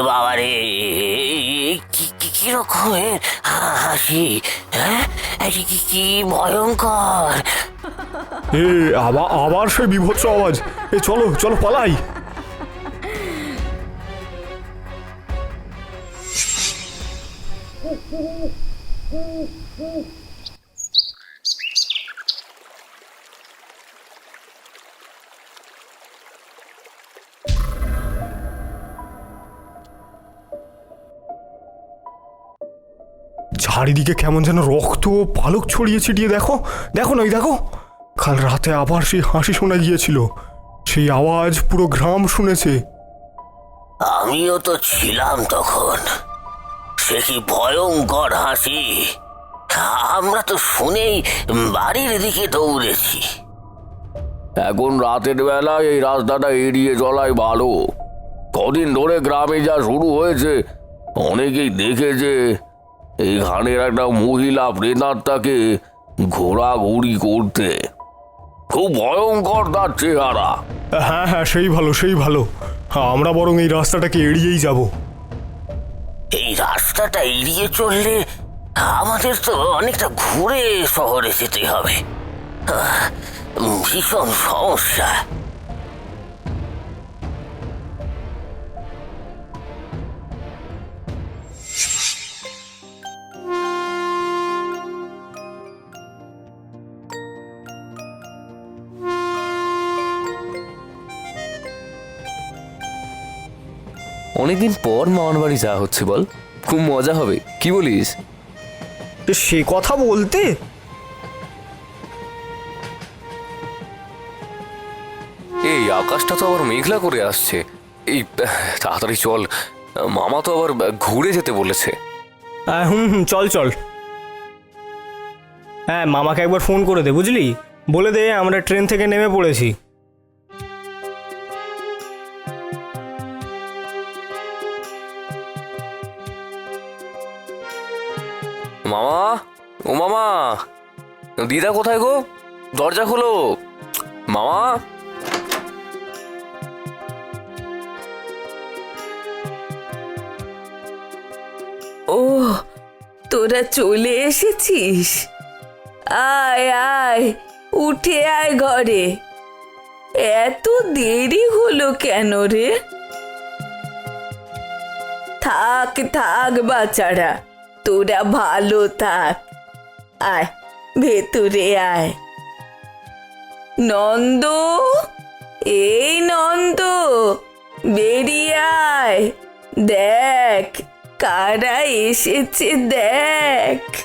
বাবা রে এই কি কি- কি রকমের হা- হাসি হ্যাঁ? এই কি কি ভয়ঙ্কর। এ আবার আবার সেই বিভৎস আওয়াজ। এ চলো চলো পালাই। চারিদিকে কেমন যেন রক্ত ও পালক ছড়িয়ে ছিটিয়ে দেখো দেখো না ওই দেখো। কাল রাতে আবার সেই হাসি শোনা গিয়েছিল সেই আওয়াজ পুরো গ্রাম শুনেছে। আমিও তো ছিলাম তখন। সে কি ভয়ঙ্কর হাসি। আমরা তো শুনেই বাড়ির দিকে দৌড়েছি। এখন রাতের বেলায় এই রাস্তাটা এড়িয়ে চলাই ভালো। কদিন ধরে গ্রামে যা শুরু হয়েছে অনেকেই দেখেছে। এইখানের একটা মহিলা প্রেতাত্মাকে ঘোরাঘুরি করতে। খুব ভয়ঙ্কর তার চেহারা। হ্যাঁ হ্যাঁ সেই ভালো সেই ভালো। হ্যাঁ, আমরা বরং এই রাস্তাটাকে এড়িয়েই যাব। এই রাস্তাটা এড়িয়ে চললে আমাদের তো অনেকটা ঘুরে শহরে যেতে হবে। ভীষণ সমস্যা। অনেকদিন পর মামার বাড়ি যাওয়া হচ্ছে বল। খুব মজা হবে। কি বলিস? সে কথা বলতে? এই আকাশটা তো আবার মেঘলা করে আসছে। এই তাড়াতাড়ি চল। মামা তো আবার ঘুরে যেতে বলেছে। হ্যাঁ হুম হুম চল চল। হ্যাঁ মামাকে একবার ফোন করে দে বুঝলি? বলে দে আমরা ট্রেন থেকে নেমে পড়েছি। মামা, ও মামা। দিদা কোথায় গো? দরজা খোলো। মামা। ও, তোরা চলে এসেছিস? আয় আয়, উঠে আয় ঘরে। এত দেরি হলো কেন রে? থাক থাক বাচ্চারা তোরা ভালো থাক। আয়, ভেতরে আয়। নন্দ, এই নন্দ, বেরিয়ে আয়। দেখ, কারা এসেছে, দেখ।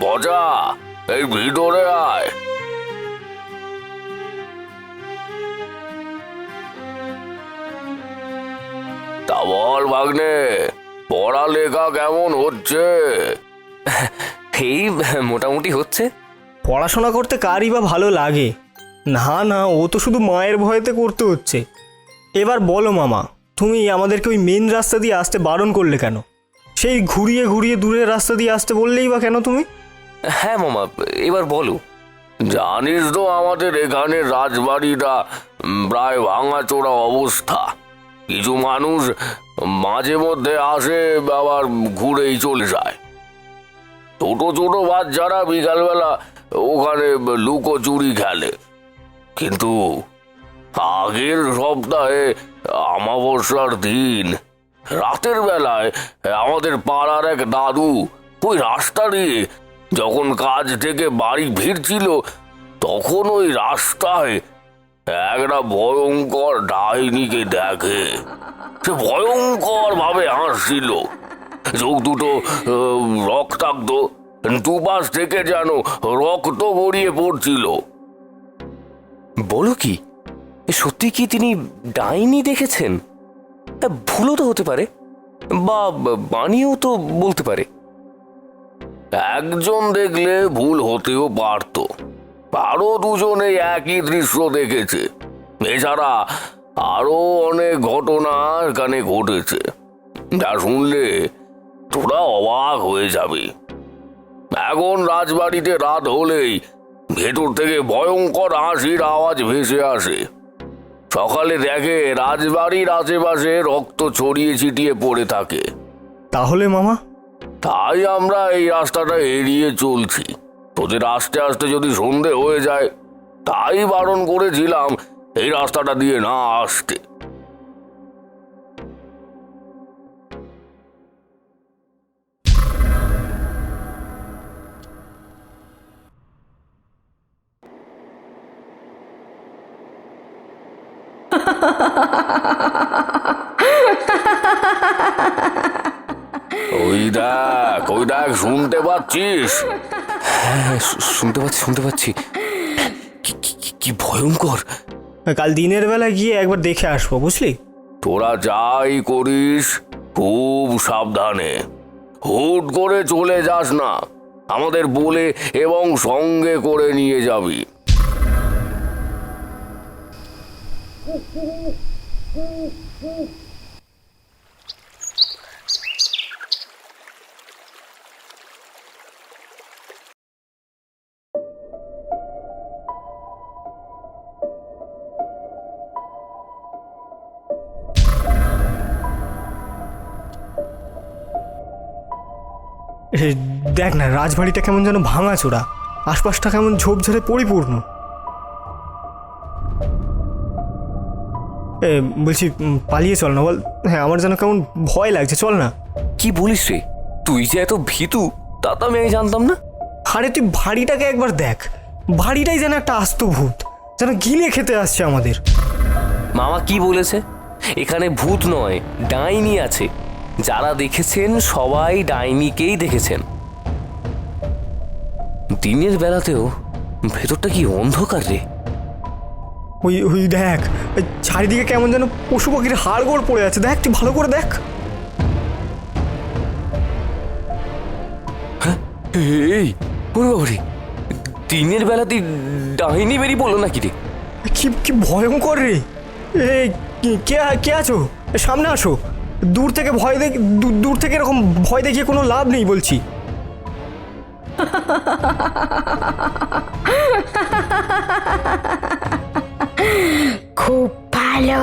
বজা। এই ভিতরে আয়। তা বল ভাগ্নে পড়ালেখা কেমন হচ্ছে? এই মোটামুটি হচ্ছে। পড়াশোনা করতে কারই বা ভালো লাগে? না না ও তো শুধু মায়ের ভয়েতে করতে হচ্ছে। এবার বলো মামা তুমি আমাদেরকে ওই মেন রাস্তা দিয়ে আসতে বারণ করলে কেন? সেই ঘুরিয়ে ঘুরিয়ে দূরের রাস্তা দিয়ে আসতে বললেই বা কেন তুমি? হ্যাঁ মামা, এবার বলো। জানিস তো আমাদের এখানে রাজবাড়িটা প্রায় ভাঙাচোরা অবস্থা। কিছু মানুষ মাঝে মধ্যে আসে, আবার ঘুরেই চলে যায়। ছোট ছোট বাচ্চারা বিকালবেলা ওখানে লুকোচুরি খেলে। কিন্তু আগের সপ্তাহে আমাবস্যার দিন, রাতের বেলায় আমাদের পাড়ার এক দাদু ওই রাস্তা দিয়ে যখন কাজ থেকে বাড়ি ফিরছিল, তখন ওই রাস্তায় একটা ভয়ঙ্কর ডাইনিকে দেখে। সে ভয়ঙ্কর ভাবে হাসছিল। চোখ দুটো রক্তাক্ত, দুপাশ থেকে যেন রক্ত গড়িয়ে পড়ছিল। বলো কি সত্যি কি তিনি ডাইনি দেখেছেন? ভুলও তো হতে পারে, বা বানিয়েও তো বলতে পারে। একজন দেখলে ভুল হতেও পারত। আরও দুজনে একই দৃশ্য দেখেছে। এছাড়া আরও অনেক ঘটনা এখানে ঘটেছে। যা শুনলে তোরা অবাক হয়ে যাবে। এখন রাজবাড়িতে রাত হলেই ভেতর থেকে ভয়ঙ্কর হাসির আওয়াজ ভেসে আসে। সকালে দেখে রাজবাড়ির আশেপাশে রক্ত ছড়িয়ে ছিটিয়ে পড়ে থাকে। তাহলে মামা তাই আমরা এই রাস্তাটা এড়িয়ে চলছি। তোদের আস্তে আস্তে যদি সন্ধে হয়ে যায়, তাই বারণ করেছিলাম, এই রাস্তাটা দিয়ে না আসতে। শুনতে পাচ্ছিস? হ্যাঁ শুনতে পাচ্ছি শুনতে পাচ্ছি। কি- কি- কি- কি ভয়ঙ্কর। কাল দিনের বেলা গিয়ে একবার দেখে আসব বুঝলি? তোরা যাই করিস খুব সাবধানে। হুট করে চলে যাস না। আমাদের বলে এবং সঙ্গে করে নিয়ে যাবি। দেখ না রাজবাড়িটা কেমন যেন ভাঙা চোরা আশপাশটা কেমন ঝোপঝাড়ে পরিপূর্ণ। এ বলছি পালিয়ে চল না বল। হ্যাঁ আমার যেন কেমন ভয় লাগছে চল না। কি বলিস রে? তুই যে এত ভীতু তা তো আমি আগে জানতাম না। আরে তুই ভাড়িটাকে একবার দেখ। ভাড়িটাই যেন একটা আস্ত ভূত যেন গিলে খেতে আসছে আমাদের। মামা কি বলেছে? এখানে ভূত নয় ডাইনি আছে। যারা দেখেছেন সবাই ডাইনিকেই দেখেছেন। দিনের বেলাতেও ভেতরটা কি অন্ধকার রে? ওই ওই দেখ চারিদিকে কেমন যেন পশু পাখির হাড়গোড় পড়ে আছে। দেখ তুই ভালো করে দেখ। এই ওরে বাবারে দিনের বেলাতে ডাইনি বেরিয়ে পড়ল নাকি রে? কি কি ভয়ঙ্কর রে। এই কে কে আছো? সামনে আসো। দূর থেকে ভয় দেখ, দূর- থেকে এরকম ভয় দেখিয়ে কোনো লাভ নেই বলছি। খুব ভালো।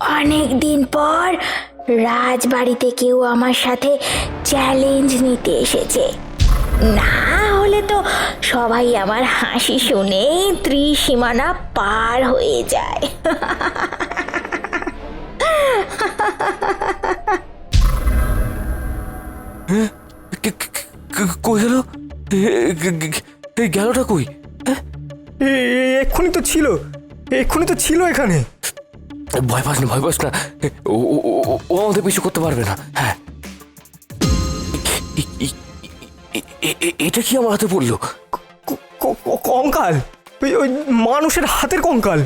অনেক দিন পর রাজবাড়িতে কেউ আমার সাথে চ্যালেঞ্জ নিতে এসেছে। না হলে তো সবাই আমার হাসি শুনেই ত্রিসীমানা পার হয়ে যায়। কে- কই গেল? এই গেলটা কই? এ, এক্ষুনি তো ছিল। এক্ষুনি তো ছিল এখানে। ভয় পাস না ভয় পাস না। ও ও- ও- ও- ও আমাদের পিছু করতে পারবে না। হ্যাঁ। এটা কি আমার হাতে পড়ল? কঙ্কাল? ওই মানুষের হাতের কঙ্কাল।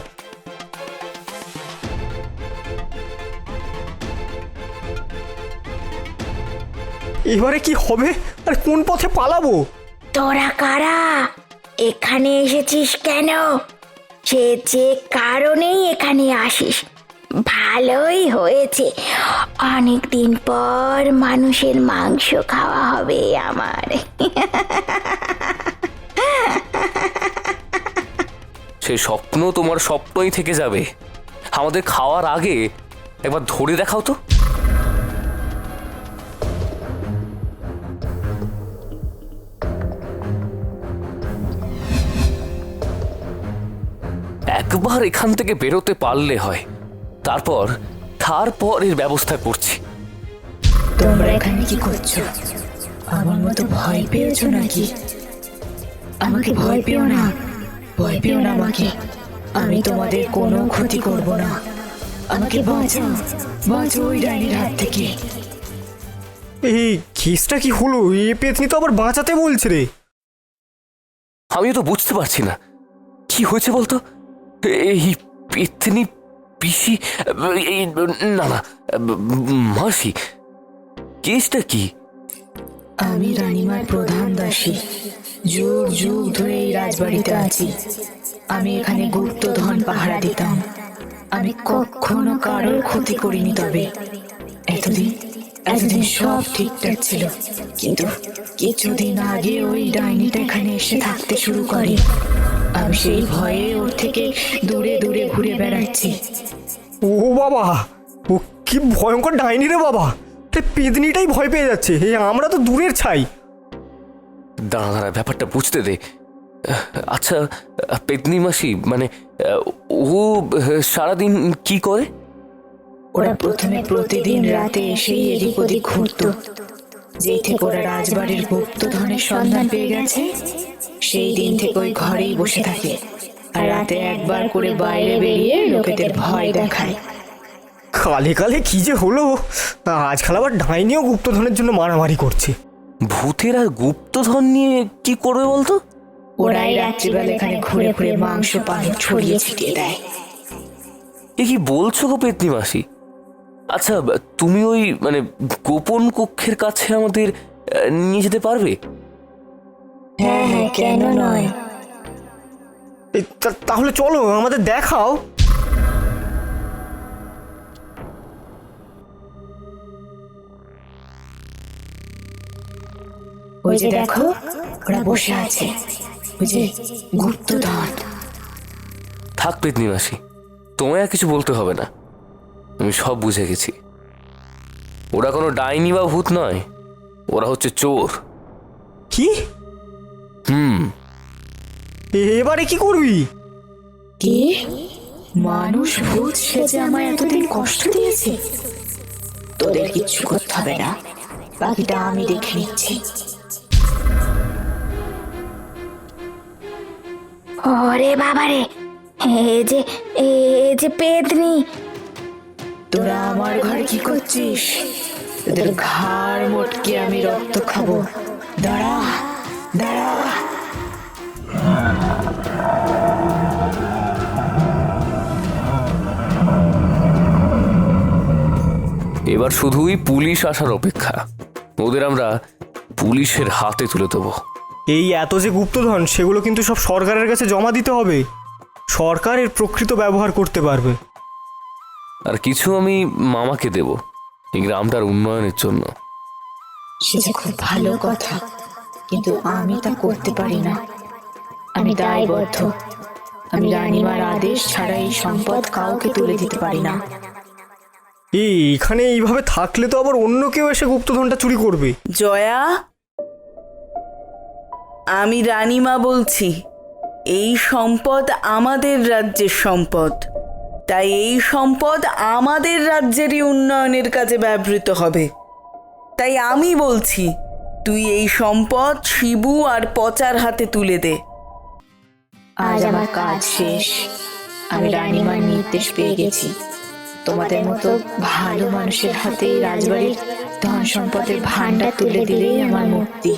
এবারে কি হবে? আর কোন পথে পালাবো? তোরা কারা? এখানে এসেছিস কেন? সে যে কারণেই এখানে আসিস। ভালোই হয়েছে। অনেক দিন পর মানুষের মাংস খাওয়া হবে আমার। সে স্বপ্ন তোমার স্বপ্নই থেকে যাবে। আমাদের খাওয়ার আগে একবার ধরে দেখাও তো। একবার এখান থেকে বেরোতে পারলে হয়। তারপর তারপর এর ব্যবস্থা করছি। তোমরা এখানে কি করছ? আমার মতো ভয় পেয়েছ নাকি? আমাকে ভয় পেও না। ভয় পেও না আমাকে। আমি তোমাদের কোনো ক্ষতি করব না। আমাকে বাঁচাও। বাঁচো ওই ডাইনির হাত থেকে। এই কেসটা কি হলো? এ পেতনি তো আবার বাঁচাতে বলছে রে। আমিও তো বুঝতে পারছি না। কি হয়েছে বলতো? এই পেতনি পিসি না না, মাসি, কেসটা কি? আমি রানীমার প্রধান দাসী। যুগ যুগ ধরে এই রাজবাড়িতে আছি। আমি এখানে গুপ্তধন পাহারা দিতাম। আমি কখনো কারোর ক্ষতি করিনি তবে। এতদিন এতদিন সব ঠিকঠাক ছিল। কিন্তু কিছুদিন আগে ওই ডাইনিটা এখানে এসে থাকতে শুরু করে। আমি সেই ভয়ে ওর থেকে দূরে দূরে ঘুরে বেড়াচ্ছি। ও বাবা ও কি ভয়ঙ্কর ডাইনি রে বাবা। এই পেদনিটাই ভয় পেয়ে যাচ্ছে এই আমরা তো দূরের ছাই। দাঁড়া দাঁড়া ব্যাপারটা বুঝতে দে। আচ্ছা পেতনি মাসি মানে ও সারাদিন কি করে? ওরা প্রথমে প্রতিদিন রাতে এসেই এদিক ওদিক ঘুরতো। যেই থেকে ওরা রাজবাড়ির গুপ্তধনের সন্ধান পেয়ে গেছে সেই দিন থেকে ওই ঘরেই বসে থাকে আর রাতে একবার করে বাইরে বেরিয়ে লোকেদের ভয় দেখায়। কালে কালে কি যে হলো? আজকাল আবার ডাইনিও গুপ্তধনের জন্য মারামারি করছে। ভূতেরা গুপ্তধন নিয়ে কি করবে বলতো? ওরাই রাত্রিবেলা এখানে ঘুরে ঘুরে মাংস পানি ছড়িয়ে ছিটিয়ে দেয়। এ কি বলছো গো পেতনি মাসি আচ্ছা তুমি ওই মানে গোপন কক্ষের কাছে আমাদের নিয়ে যেতে পারবে? হ্যাঁ হ্যাঁ কেন নয়? এই, তা- তাহলে চলো আমাদের দেখাও। ওই যে দেখো ওরা বসে আছে। ওই যে গুপ্তধন। থাক পেতনি মাসি তোমায় আর কিছু বলতে হবে না। আমি সব বুঝে গেছি। ওরা কোনো ডাইনি বা ভূত নয়। ওরা হচ্ছে চোর। কি? হুম। এবারে কি করবি? কি? মানুষ ভূত সেজে আমায় এতদিন কষ্ট দিয়েছে। তোদের কিচ্ছু করতে হবে না। বাকিটা আমি দেখে নিচ্ছি। ওরে বাবারে এ যে এ যে পেতনি। তোরা আমার ঘরে কি করছিস? তোদের ঘাড় মোটকে আমি রক্ত খাব। দাঁড়া। দাঁড়া এবার শুধুই পুলিশ আসার অপেক্ষা। ওদের আমরা পুলিশের হাতে তুলে দেবো। এই এত যে গুপ্তধন সেগুলো কিন্তু সব সরকারের কাছে জমা দিতে হবে। সরকারের প্রকৃত ব্যবহার করতে পারবে। আর কিছু আমি মামাকে দেব এই গ্রামটার উন্নয়নের জন্য। সে যে খুব ভালো কথা। কিন্তু আমি তা করতে পারি না। আমি দায়বদ্ধ। আমি রানীমার আদেশ ছাড়া এই সম্পদ কাউকে তুলে দিতে পারি না। এই এখানে এইভাবে থাকলে তো আবার অন্য কেউ এসে গুপ্তধনটা চুরি করবে। জয়া আমি রানীমা বলছি এই সম্পদ আমাদের রাজ্যের সম্পদ। তাই এই সম্পদ আমাদের রাজ্যেরই উন্নয়নের কাজে ব্যবহৃত হবে। তাই আমি বলছি তুই এই সম্পদ শিবু আর পচার হাতে তুলে দে। আজ আমার কাজ শেষ। আমি রানীমার নির্দেশ পেয়ে গেছি। তোমাদের মতো ভালো মানুষের হাতে রাজবাড়ির ধন সম্পদের ভান্ডা তুলে দিলেই আমার মুক্তি।